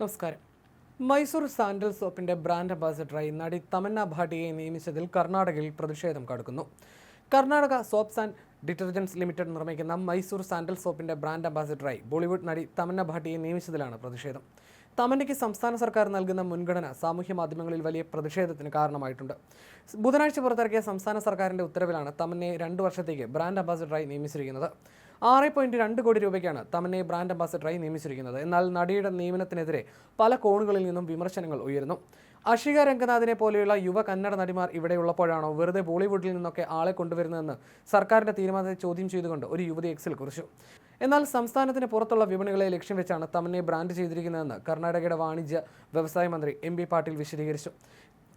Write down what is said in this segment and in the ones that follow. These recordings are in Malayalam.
നമസ്കാരം. മൈസൂർ സാൻഡൽ സോപ്പിന്റെ ബ്രാൻഡ് അംബാസിഡറായി നടി തമന്ന ഭാട്ടിയെ നിയമിച്ചതിൽ കർണാടകയിൽ പ്രതിഷേധം കടക്കുന്നു. Karnataka soaps and detergents limited നിർമ്മിക്കുന്ന മൈസൂർ സാൻഡൽ സോപ്പിന്റെ ബ്രാൻഡ് അംബാസിഡറായി ബോളിവുഡ് നടി തമന്ന ഭാട്ടിയെ നിയമിച്ചതിലാണ് പ്രതിഷേധം. തമന്നയ്ക്ക് സംസ്ഥാന സർക്കാർ നൽകുന്ന മുൻഗണന സാമൂഹ്യ മാധ്യമങ്ങളിൽ വലിയ പ്രതിഷേധത്തിന് കാരണമായിട്ടുണ്ട്. ബുധനാഴ്ച പുറത്തിറക്കിയ സംസ്ഥാന സർക്കാരിന്റെ ഉത്തരവിലാണ് തമന്നയെ രണ്ടു വർഷത്തേക്ക് ബ്രാൻഡ് അംബാസിഡറായി നിയമിച്ചിരിക്കുന്നത്. ആറ് പോയിന്റ് രണ്ട് കോടി രൂപയ്ക്കാണ് തമന്നയെ ബ്രാൻഡ് അംബാസിഡറായി നിയമിച്ചിരിക്കുന്നത്. എന്നാൽ നടിയുടെ നിയമനത്തിനെതിരെ പല കോണുകളിൽ നിന്നും വിമർശനങ്ങൾ ഉയരുന്നു. അഷിക രംഗനാഥിനെ പോലെയുള്ള യുവ കന്നഡ നടിമാർ ഇവിടെ ഉള്ളപ്പോഴാണോ വെറുതെ ബോളിവുഡിൽ നിന്നൊക്കെ ആളെ കൊണ്ടുവരുന്നതെന്ന് സർക്കാരിന്റെ തീരുമാനത്തെ ചോദ്യം ചെയ്തുകൊണ്ട് ഒരു യുവതി എക്സിൽ കുറിച്ചു. എന്നാൽ സംസ്ഥാനത്തിന് പുറത്തുള്ള വിപണികളെ ലക്ഷ്യം വെച്ചാണ് തമന്നെ ബ്രാൻഡ് ചെയ്തിരിക്കുന്നതെന്ന് കർണാടകയുടെ വാണിജ്യ വ്യവസായ മന്ത്രി എം പി പാട്ടീൽ വിശദീകരിച്ചു.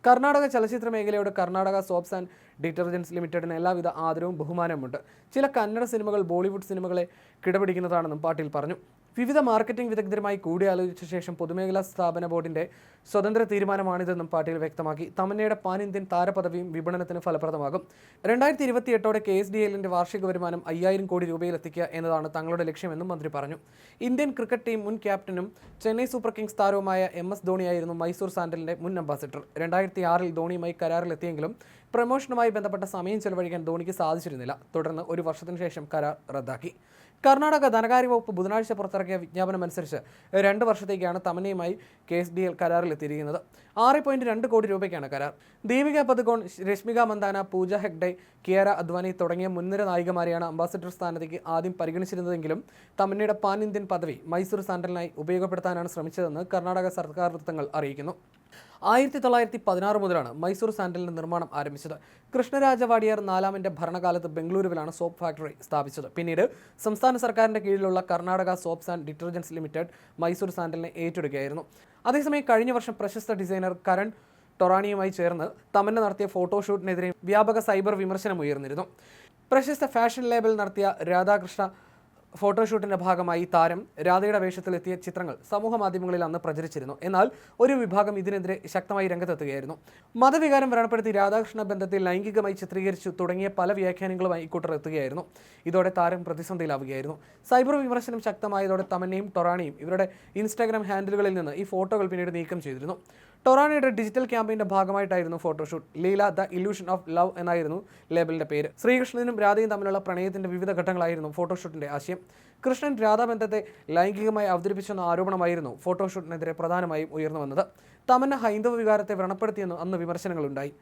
കർണാടക ചലച്ചിത്ര മേഖലയോട് കർണാടക സോപ്സ് ആൻഡ് ഡിറ്റർജൻസ് ലിമിറ്റഡിന് എല്ലാവിധ ആദരവും ബഹുമാനവുമുണ്ട്. ചില കന്നഡ സിനിമകൾ ബോളിവുഡ് സിനിമകളെ കിടപിടിക്കുന്നതാണെന്നും പാട്ടീൽ പറഞ്ഞു. വിവിധ മാർക്കറ്റിംഗ് വിദഗ്ധരുമായി കൂടിയാലോചിച്ച ശേഷം പൊതുമേഖലാ സ്ഥാപന ബോർഡിന്റെ സ്വതന്ത്ര തീരുമാനമാണിതെന്നും പാട്ടീൽ വ്യക്തമാക്കി. തമന്നയുടെ പാൻ ഇന്ത്യൻ താരപദവിയും വിപണനത്തിന് ഫലപ്രദമാകും. രണ്ടായിരത്തി ഇരുപത്തി എട്ടോടെ കെ എസ് ഡി എല്ലിന്റെ വാർഷിക വരുമാനം അയ്യായിരം കോടി രൂപയിലെത്തിക്കുക എന്നതാണ് തങ്ങളുടെ ലക്ഷ്യമെന്നും മന്ത്രി പറഞ്ഞു. ഇന്ത്യൻ ക്രിക്കറ്റ് ടീം മുൻ ക്യാപ്റ്റനും ചെന്നൈ സൂപ്പർ കിങ്സ് താരവുമായ എം എസ് ധോണിയായിരുന്നു മൈസൂർ സാൻഡലിന്റെ മുൻ അംബാസിഡർ. രണ്ടായിരത്തി ആറിൽ ധോണിയുമായി കരാറിലെത്തിയെങ്കിലും പ്രമോഷനുമായി ബന്ധപ്പെട്ട സമയം ചെലവഴിക്കാൻ ധോണിക്ക് സാധിച്ചിരുന്നില്ല. തുടർന്ന് ഒരു വർഷത്തിനു ശേഷം കരാർ റദ്ദാക്കി. കർണാടക ധനകാര്യ വകുപ്പ് ബുധനാഴ്ച പുറത്തിറക്കിയ വിജ്ഞാപനമനുസരിച്ച് രണ്ട് വർഷത്തേക്കാണ് തമനയുമായി കെ എസ് ഡി എൽ കരാറിലെത്തിയിരിക്കുന്നത് ആറ് പോയിന്റ് രണ്ട് കോടി രൂപയ്ക്കാണ് കരാർ. ദീപിക പദുകോൺ രശ്മിക മന്ദാന പൂജ ഹെഗ്ഡെ കിയറ അദ്വാനി തുടങ്ങിയ മുൻനിര നായികമാരെയാണ് അംബാസിഡർ സ്ഥാനത്തേക്ക് ആദ്യം പരിഗണിച്ചിരുന്നതെങ്കിലും തമന്നയുടെ പാൻ ഇന്ത്യൻ പദവി മൈസൂർ സാൻഡലിനായി ഉപയോഗപ്പെടുത്താനാണ് ശ്രമിച്ചതെന്ന് കർണാടക സർക്കാർ വൃത്തങ്ങൾ അറിയിക്കുന്നു. ആയിരത്തി തൊള്ളായിരത്തി പതിനാറ് മുതലാണ് മൈസൂർ സാൻഡലിന്റെ നിർമ്മാണം ആരംഭിച്ചത്. കൃഷ്ണരാജ വാഡിയർ നാലാമിന്റെ ഭരണകാലത്ത് ബംഗളൂരുവിലാണ് സോപ്പ് ഫാക്ടറി സ്ഥാപിച്ചത്. പിന്നീട് സംസ്ഥാന സർക്കാരിന്റെ കീഴിലുള്ള Karnataka soaps and detergents limited Mysore സാൻഡലിനെ ഏറ്റെടുക്കുകയായിരുന്നു. അതേസമയം കഴിഞ്ഞ വർഷം പ്രശസ്ത ഡിസൈനർ കരൺ ടൊറാണിയുമായി ചേർന്ന് തമന്ന നടത്തിയ ഫോട്ടോഷൂട്ടിനെതിരെ വ്യാപക സൈബർ വിമർശനം ഉയർന്നിരുന്നു. പ്രശസ്ത ഫാഷൻ ലേബൽ നടത്തിയ രാധാകൃഷ്ണ ഫോട്ടോഷൂട്ടിന്റെ ഭാഗമായി താരം രാധയുടെ വേഷത്തിലെത്തിയ ചിത്രങ്ങൾ സമൂഹ മാധ്യമങ്ങളിൽ അന്ന് പ്രചരിച്ചിരുന്നു. എന്നാൽ ഒരു വിഭാഗം ഇതിനെതിരെ ശക്തമായി രംഗത്തെത്തുകയായിരുന്നു. മതവികാരം വ്രണപ്പെടുത്തി രാധാകൃഷ്ണ ബന്ധത്തെ ലൈംഗികമായി ചിത്രീകരിച്ചു തുടങ്ങിയ പല വ്യാഖ്യാനങ്ങളുമായി ഇക്കൂട്ടർ എത്തുകയായിരുന്നു. ഇതോടെ താരം പ്രതിസന്ധിയിലാവുകയായിരുന്നു. സൈബർ വിമർശനം ശക്തമായതോടെ തമന്നയും ടൊറാണിയും ഇവരുടെ ഇൻസ്റ്റാഗ്രാം ഹാൻഡിലുകളിൽ നിന്ന് ഈ ഫോട്ടോകൾ പിന്നീട് നീക്കം ചെയ്തിരുന്നു. ടൊറാണിയുടെ ഡിജിറ്റൽ ക്യാമ്പയിന്റെ ഭാഗമായിട്ടായിരുന്നു photoshoot. Leela the illusion of love എന്നായിരുന്നു ലേബലിന്റെ പേര്. ശ്രീകൃഷ്ണനും രാധയും തമ്മിലുള്ള പ്രണയത്തിന്റെ വിവിധ ഘട്ടങ്ങളായിരുന്നു ഫോട്ടോഷൂട്ടിന്റെ ആശയം. കൃഷ്ണൻ രാധാബന്ധത്തെ ലൈംഗികമായി അവതരിപ്പിച്ചെന്ന ആരോപണമായിരുന്നു ഫോട്ടോഷൂട്ടിനെതിരെ പ്രധാനമായും ഉയർന്നു വന്നത്. തമന്ന ഹൈന്ദവ വികാരത്തെ വ്രണപ്പെടുത്തിയെന്ന് അന്ന് വിമർശനങ്ങളുണ്ടായി.